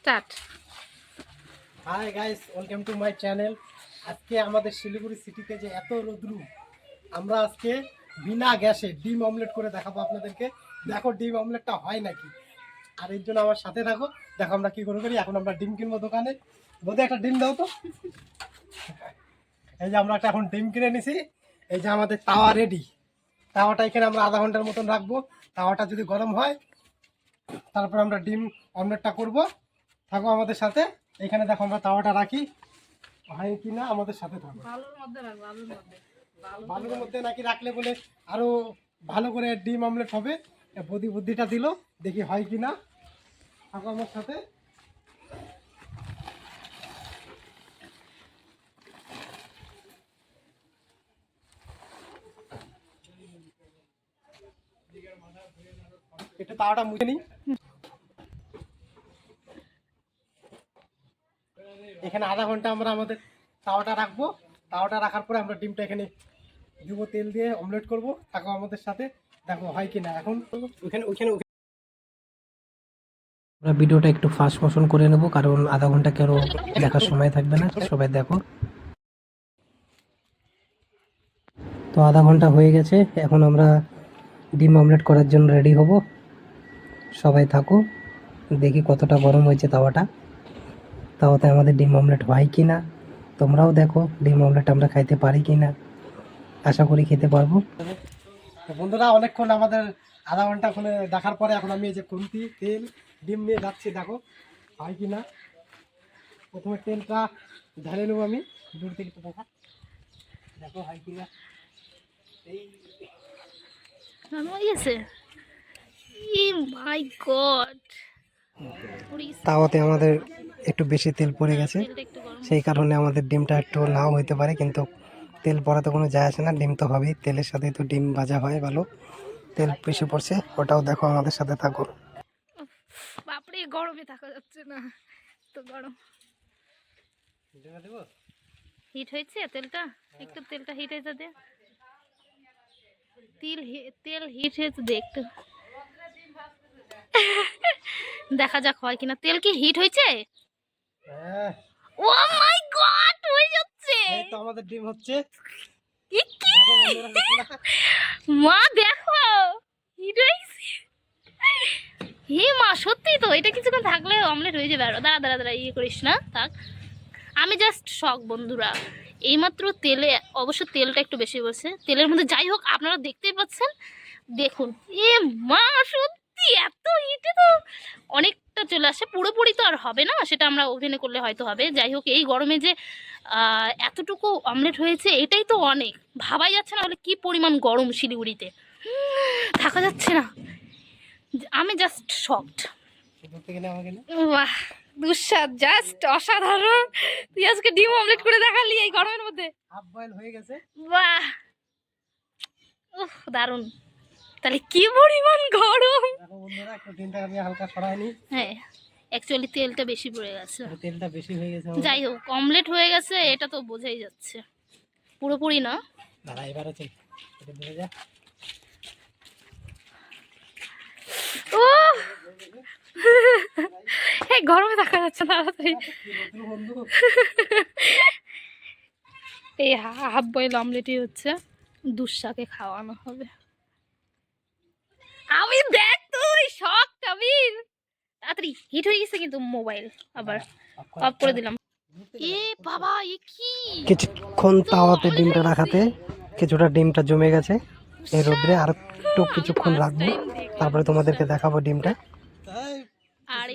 Start. Hi guys welcome to my channel আজকে আমাদের শিলিগুড়ি সিটিতে যে এত রোদ্রু, আমরা আজকে বিনা গ্যাসে ডিম অমলেট করে দেখাবো আপনাদেরকে। দেখো ডিম অমলেটটা হয় নাকি? আর এর জন্য আমার সাথে থাকো, দেখো আমরা কি করে করি। এখন আমরা ডিম কিনবো দোকানে। বোধহয় একটা ডিম দাও তো। এই যে আমরা একটা এখন ডিম কিনে নিছি। এই যে আমাদের তাওয়া রেডি তাওয়াটা এখানে আমরা আধা ঘণ্টার মতন রাখব। তাওয়াটা যদি গরম হয়, তারপর আমরা ডিম অমলেটটা করব। থাকো আমাদের সাথে। এখানে দেখো আমরা তাওয়াটা রাখি। হয় কি না আমাদের সাথে থাকো। ভালোর মধ্যে আলুর মধ্যে। ভালো বালুর মধ্যে নাকি রাখলে বলে আরও ভালো করে ডিম অমলেট হবে। বুদ্ধি বুদ্ধিটা দিল দেখি হয় কি না। থাকো আমার সাথে। এটা তাওয়াটা মুছে নিই। এখানে আধা ঘণ্টা আমরা আমাদের তাওয়াটা রাখব। তাওয়াটা রাখার পরে আমরা ডিমটা এখানে দিব তেল দিয়ে অমলেট করব। থাকো আমাদের সাথে দেখো হয় কিনা এখন ওখানে ওখানে আমরা ভিডিওটা একটু ফাস্ট মোশন করে নেব, কারণ আধা ঘণ্টা কেউ দেখার সময় থাকবে না, সবাই দেখো। তো আধা ঘণ্টা হয়ে গেছে, এখন আমরা ডিম অমলেট করার জন্য রেডি হব। সবাই থাকো, দেখি কতটা গরম হয়েছে তাওয়াটা। তাওয়াতে আমাদের ডিম অমলেট হয় কি না তোমরাও দেখো ডিম অমলেট আমরা খাইতে পারি কি না আশা করি খেতে পারব। বন্ধুরা অনেকক্ষণ আমাদের আধা ঘণ্টা ওখানে দেখার পরে এখন আমি এই যে খুন্তি তেল ডিম নিয়ে যাচ্ছি দেখো হয় কি না প্রথমে তেলটা ঢালে নেব আমি দূর থেকে তো দেখা। দেখো হয় কি না এই গেছে গড তাওয়াতে আমাদের একটু বেশি তেল পড়ে গেছে। সেই কারণে আমাদের ডিমটা একটু নাও হইতে পারে, কিন্তু তেল পড়া তো কোনো যায় আসে না। ডিম তো হবেই, তেলের সাথে তো ডিম ভাজা হয় ভালো। তেল বেশি পড়ছে, ওটাও দেখো আমাদের সাথে থাকো। বাপরে, গরমে থাকা যাচ্ছে না তো গরম। হিট হয়েছে তেলটা? একটু তেলটা হিট হয়েছে দে। তেল তেল হিট হয়েছে দে একটু। দেখা যাক হয় কিনা। তেল কি হিট হয়েছে? হ্যাঁ ও মাই গড হয়ে যাচ্ছে। এই তো আমাদের ডিম হচ্ছে। কি? মা দেখো। হিট হে মা সত্যি তো এটা কিছুক্ষণ থাকলে অমলেট হয়ে যাবে। আরও দাঁড়া দাঁড়া দাঁড়া ইয়ে করিস না থাক। আমি জাস্ট শখ বন্ধুরা। এইমাত্র তেলে অবশ্য তেলটা একটু বেশি বলছে তেলের মধ্যে যাই হোক আপনারা দেখতেই পাচ্ছেন। দেখুন। এ মা সত্যি এত হিটে তো অনেকটা চলে আসে। পুরোপুরি তো আর হবে না সেটা আমরা ওভেনে করলে হয়তো হবে। যাই হোক এই গরমে যে এতটুকু অমলেট হয়েছে এটাই তো অনেক। ভাবাই যাচ্ছে না হলে কি পরিমাণ গরম শিলিগুড়িতে। থাকা যাচ্ছে না। আমি জাস্ট শকড বাহ দুঃস্বাদ জাস্ট অসাধারণ। তুই আজকে ডিম অমলেট করে দেখালি এই গরমের মধ্যে। হাফ বয়েল হয়ে গেছে। বাহ। উফ দারুণ। তাহলে কি পরিমাণ গরম? বন্ধুরা একটু ডিমটা আমি হালকা সরাই হ্যাঁ অ্যাকচুয়ালি তেলটা বেশি পড়ে গেছে। তেলটা বেশি হয়ে গেছে যাই হোক অমলেট হয়ে গেছে এটা তো বোঝাই যাচ্ছে। পুরোপুরি না? দাঁড়া এবার আছে এটা বুঝে যা। ও এই গরমে থাকা যাচ্ছে না এই হাফ বয়েল অমলেটই হচ্ছে দুঃশাকে খাওয়ানো হবে। আমি দেখ তুই শখ কাবির তাড়াতাড়ি হিট হয়ে গেছে কিন্তু মোবাইল আবার অফ করে দিলাম। এ বাবা এ কি? কিছুক্ষণ তাওয়াতে ডিমটা রাখাতে কিছুটা ডিমটা জমে গেছে। এই রোদ্রে আর একটু কিছুক্ষণ রাখব। তারপরে তোমাদেরকে দেখাবো ডিমটা। আরে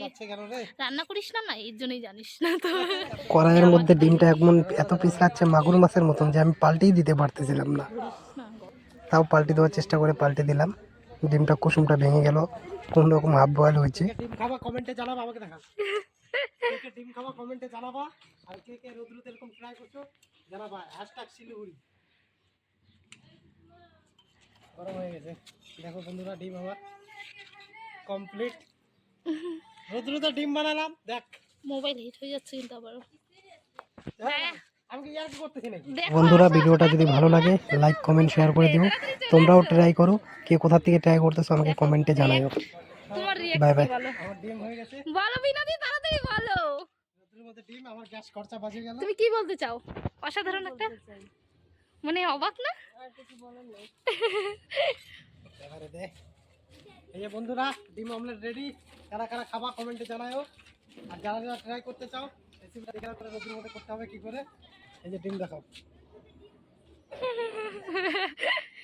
রান্না করিস না? না এর জন্যই জানিস না তো। কড়াইয়ের মধ্যে ডিমটা এমন এত পিস লাগছে মাগুর মাছের মতন যে আমি পাল্টেই দিতে পারতেছিলাম না। তাও পাল্টে দেওয়ার চেষ্টা করে পাল্টে দিলাম। ডিমটা কুসুমটা ভেঙে গেল কোন রকম হাফ বয়েল হয়েছে। ডিম খাবা কমেন্টে জানাবা আমাকে দেখা। কে ডিম খাবা কমেন্টে জানাবা আর কে কে রোদ্রুতে এরকম ট্রাই করছ জানাবা হ্যাশট্যাগ শিলিগুড়ি। গরম হয়ে গেছে। দেখো বন্ধুরা ডিম আমার কমপ্লিট রোদ্রুতে ডিম বানালাম দেখ। মোবাইল হিট হয়ে যাচ্ছে কিন্তু আবার হ্যাঁ, বন্ধুরা ভিডিওটা যদি ভালো লাগে লাইক কমেন্ট শেয়ার করে দিও। তোমরাও ট্রাই করো। কে কোথা থেকে ট্রাই করতেছো আমাকে কমেন্টে জানাও তোমার বাই বাই বলো? আমার ডিম হয়ে গেছে। বলো বিনাদি তাড়াতাড়ি বলো। গ্যাস খরচা বাঁচে গেল। তুমি কি বলতে চাও? অসাধারণ একটা? মানে অবাক না? এবারে দে। এই যে বন্ধুরা ডিম অমলেট রেডি কারা কারা খাবা কমেন্টে জানাও আর যারা যারা ট্রাই করতে চাও করতে হবে কি করে? এই যে ডিম দেখাও।